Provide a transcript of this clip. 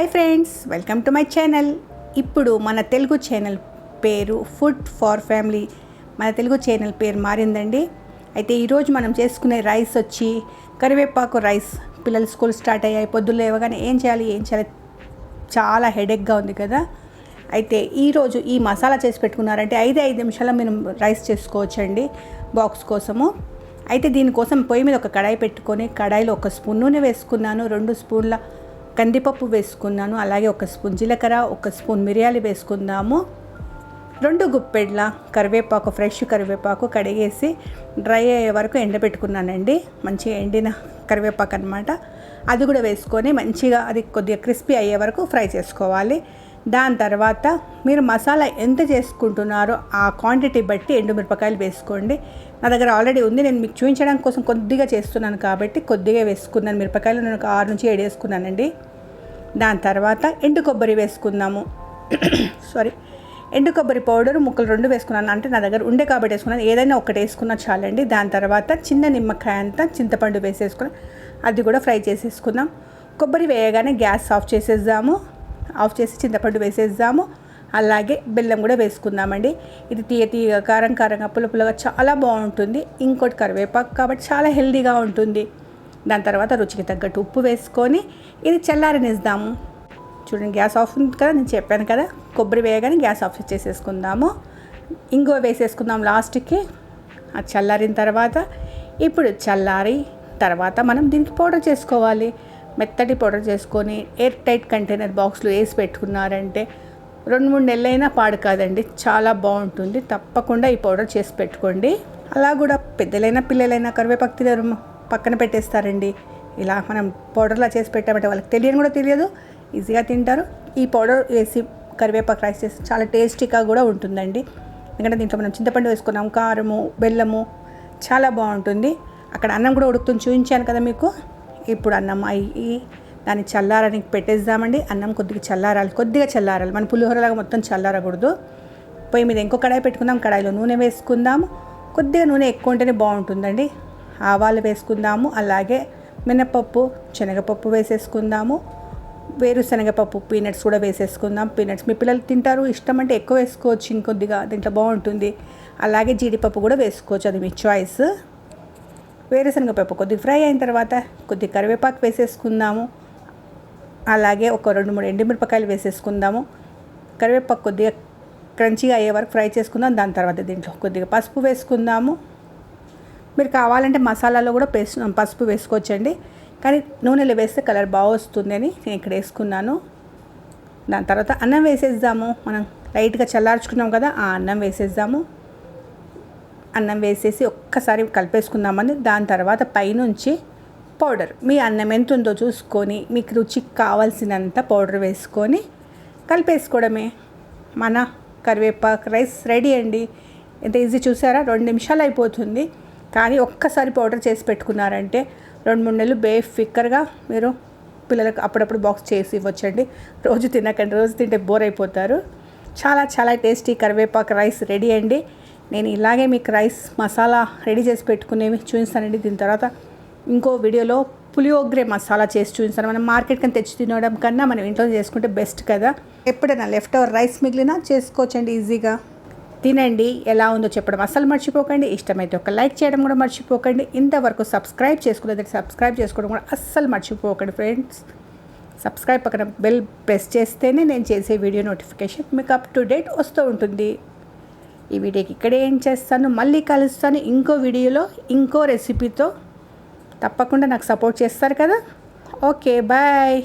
Hi friends welcome to my channel ఇప్పుడు మన Telugu channel పేరు ఫుడ్ ఫార్ ఫ్యామిలీ మన తెలుగు ఛానల్ పేరు మారిందండి. అయితే ఈరోజు మనం చేసుకునే రైస్ వచ్చి కరివేపాకు రైస్ పిల్లలు స్కూల్ స్టార్ట్ అయ్యాయి పొద్దున్న లేవగానే ఏం చేయాలి ఏం చేయాలి? చాలా హెడేక్గా ఉంది కదా. అయితే ఈరోజు ఈ మసాలా చేసి పెట్టుకున్నారంటే ఐదు ఐదు నిమిషాల్లో మనం రైస్ చేసుకోవచ్చండి బాక్స్ కోసము. అయితే దీనికోసం పొయ్యి మీద ఒక కడాయి పెట్టుకొని కడాయిలో ఒక స్పూన్ నూనె వేసుకున్నాను రెండు స్పూన్ల కందిపప్పు వేసుకున్నాను అలాగే ఒక స్పూన్ జీలకర్ర ఒక స్పూన్ మిరియాలు వేసుకుందాము. రెండు గుప్పెడ్ల కరివేపాకు ఫ్రెష్ కరివేపాకు కడిగేసి డ్రై అయ్యే వరకు ఎండబెట్టుకున్నానండి. మంచిగా ఎండిన కరివేపాకు అనమాట అది కూడా వేసుకొని మంచిగా అది కొద్దిగా క్రిస్పీ అయ్యే వరకు ఫ్రై చేసుకోవాలి. దాని తర్వాత మీరు మసాలా ఎంత చేసుకుంటున్నారో ఆ క్వాంటిటీ బట్టి ఎండుమిరపకాయలు వేసుకోండి. నా దగ్గర ఆల్రెడీ ఉంది. నేను మీకు చూపించడం కోసం కొద్దిగా చేస్తున్నాను కాబట్టి కొద్దిగా వేసుకున్నాను. మిరపకాయలు నేను ఒక ఆరు నుంచి ఏడు వేసుకున్నానండి. దాని తర్వాత ఎండు కొబ్బరి వేసుకుందాము. సారీ ఎండు కొబ్బరి పౌడర్ ముక్కలు రెండు వేసుకున్నాను. అంటే నా దగ్గర ఉండే కాబట్టి వేసుకున్నాను. ఏదైనా ఒకటి వేసుకున్నా చాలండి. దాని తర్వాత చిన్న నిమ్మకాయ అంతా చింతపండు వేసేసుకుని అది కూడా ఫ్రై చేసేసుకుందాం. కొబ్బరి వేయగానే గ్యాస్ ఆఫ్ చేసేద్దాము. ఆఫ్ చేసి చింతపండు వేసేద్దాము. అలాగే బెల్లం కూడా వేసుకుందామండి. ఇది తీయ తీయగా కారం కారంగా పులుపులుగా చాలా బాగుంటుంది. ఇంకోటి కరివేపాకు కాబట్టి చాలా హెల్దీగా ఉంటుంది. దాని తర్వాత రుచికి తగ్గట్టు ఉప్పు వేసుకొని ఇది చల్లారనిద్దాము. చూడండి గ్యాస్ ఆఫ్ ఉంది కదా నేను చెప్పాను కదా కొబ్బరి వేయగానే గ్యాస్ ఆఫ్ చేసేసుకుందాము. ఇంగువ వేసేసుకుందాం లాస్ట్కి. ఆ చల్లారిన తర్వాత ఇప్పుడు చల్లారి తర్వాత మనం దీనికి పౌడర్ చేసుకోవాలి. మెత్తటి పౌడర్ చేసుకొని ఎయిర్ టైట్ కంటైనర్ బాక్స్లో వేసి పెట్టుకున్నారంటే రెండు మూడు నెలలైనా పాడు కాదండి. చాలా బాగుంటుంది. తప్పకుండా ఈ పౌడర్ చేసి పెట్టుకోండి. అలా కూడా పెద్దలైనా పిల్లలైనా కరివేపాకు తినరు పక్కన పెట్టేస్తారండి. ఇలా మనం పౌడర్లా చేసి పెట్టామంటే వాళ్ళకి తెలియని కూడా తెలియదు. ఈజీగా తింటారు. ఈ పౌడర్ వేసి కరివేపాకు రైస్ చేసి చాలా టేస్టీగా కూడా ఉంటుందండి. ఎందుకంటే దీంట్లో మనం చింతపండు వేసుకున్నాం కారము బెల్లము చాలా బాగుంటుంది. అక్కడ అన్నం కూడా ఉడుకుతుంది. చూపించాను కదా మీకు. ఇప్పుడు అన్నం అయ్యి దాన్ని చల్లారని పెట్టేద్దామండి. అన్నం కొద్దిగా చల్లారాలి. కొద్దిగా చల్లారాలి. మన పులిహోరలాగా మొత్తం చల్లారకూడదు. పొయ్యి మీద ఇంకో కడాయి పెట్టుకుందాం. కడాయిలో నూనె వేసుకుందాము. కొద్దిగా నూనె ఎక్కువ ఉంటేనే బాగుంటుందండి. ఆవాలు వేసుకుందాము. అలాగే మినపప్పు శనగపప్పు వేసేసుకుందాము. వేరుశనగపప్పు పీనట్స్ కూడా వేసేసుకుందాం. పీనట్స్ మీ పిల్లలు తింటారు. ఇష్టం అంటే ఎక్కువ వేసుకోవచ్చు. ఇంకొద్దిగా దీంట్లో బాగుంటుంది. అలాగే జీడిపప్పు కూడా వేసుకోవచ్చు. అది మీ చాయిస్ వేరుశనగ పప్పు కొద్దిగా ఫ్రై అయిన తర్వాత కొద్దిగా కరివేపాకు వేసేసుకుందాము. అలాగే ఒక రెండు మూడు ఎండుమిరపకాయలు వేసేసుకుందాము. కరివేపాకు కొద్దిగా క్రంచీగా అయ్యే వరకు ఫ్రై చేసుకుందాం. దాని తర్వాత దీంట్లో కొద్దిగా పసుపు వేసుకుందాము. మీరు కావాలంటే మసాలాలో కూడా పేస్ట్ పసుపు వేసుకోవచ్చండి. కానీ నూనెలో వేస్తే కలర్ బాగా వస్తుంది అని నేను ఇక్కడ వేసుకున్నాను. దాని తర్వాత అన్నం వేసేద్దాము. మనం లైట్గా చల్లార్చుకున్నాం కదా ఆ అన్నం వేసేద్దాము. అన్నం వేసేసి ఒక్కసారి కలిపేసుకుందామని దాని తర్వాత పైనుంచి పౌడర్. మీ అన్నం ఎంత ఉందో చూసుకొని మీకు రుచికి కావాల్సినంత పౌడర్ వేసుకొని కలిపేసుకోవడమే. మన కరివేపాకు రైస్ రెడీ అండి. ఎంత ఈజీ చూసారా? రెండు నిమిషాలు అయిపోతుంది. కానీ ఒక్కసారి పౌడర్ చేసి పెట్టుకున్నారంటే రెండు మూడు నెలలు బే ఫిక్కర్గా మీరు పిల్లలకు అప్పుడప్పుడు బాక్స్ చేసి ఇవ్వచ్చండి. రోజు తినకండి రోజు తింటే బోర్ అయిపోతారు. చాలా చాలా టేస్టీ కరివేపాకు రైస్ రెడీ అండి. నేను ఇలాగే మీకు రైస్ మసాలా రెడీ చేసి పెట్టుకునేవి చూపిస్తానండి దీని తర్వాత ఇంకో వీడియోలో పులియోగ్రే మసాలా చేసి చూపిస్తాను. మనం మార్కెట్ కన్నా తెచ్చి తినడం కన్నా మనం ఇంట్లో చేసుకుంటే బెస్ట్ కదా. ఎప్పుడైనా లెఫ్ట్ ఓవర్ రైస్ మిగిలినా చేసుకోవచ్చండి ఈజీగా తినండి ఎలా ఉందో చెప్పడం అస్సలు మర్చిపోకండి. ఇష్టమైతే ఒక లైక్ చేయడం కూడా మర్చిపోకండి. ఇంతవరకు సబ్స్క్రైబ్ చేసుకోలేదు సబ్స్క్రైబ్ చేసుకోవడం కూడా అస్సలు మర్చిపోకండి ఫ్రెండ్స్ సబ్స్క్రైబ్ పక్కన బెల్ ప్రెస్ చేస్తేనే నేను చేసే వీడియో నోటిఫికేషన్ మీకు అప్ టు డేట్ వస్తూ ఉంటుంది. ఈ వీడియోకి ఇక్కడే ఏం చేస్తాను మళ్ళీ కలుస్తాను ఇంకో వీడియోలో ఇంకో రెసిపీతో తప్పకుండా నాకు సపోర్ట్ చేస్తారు కదా? Okay bye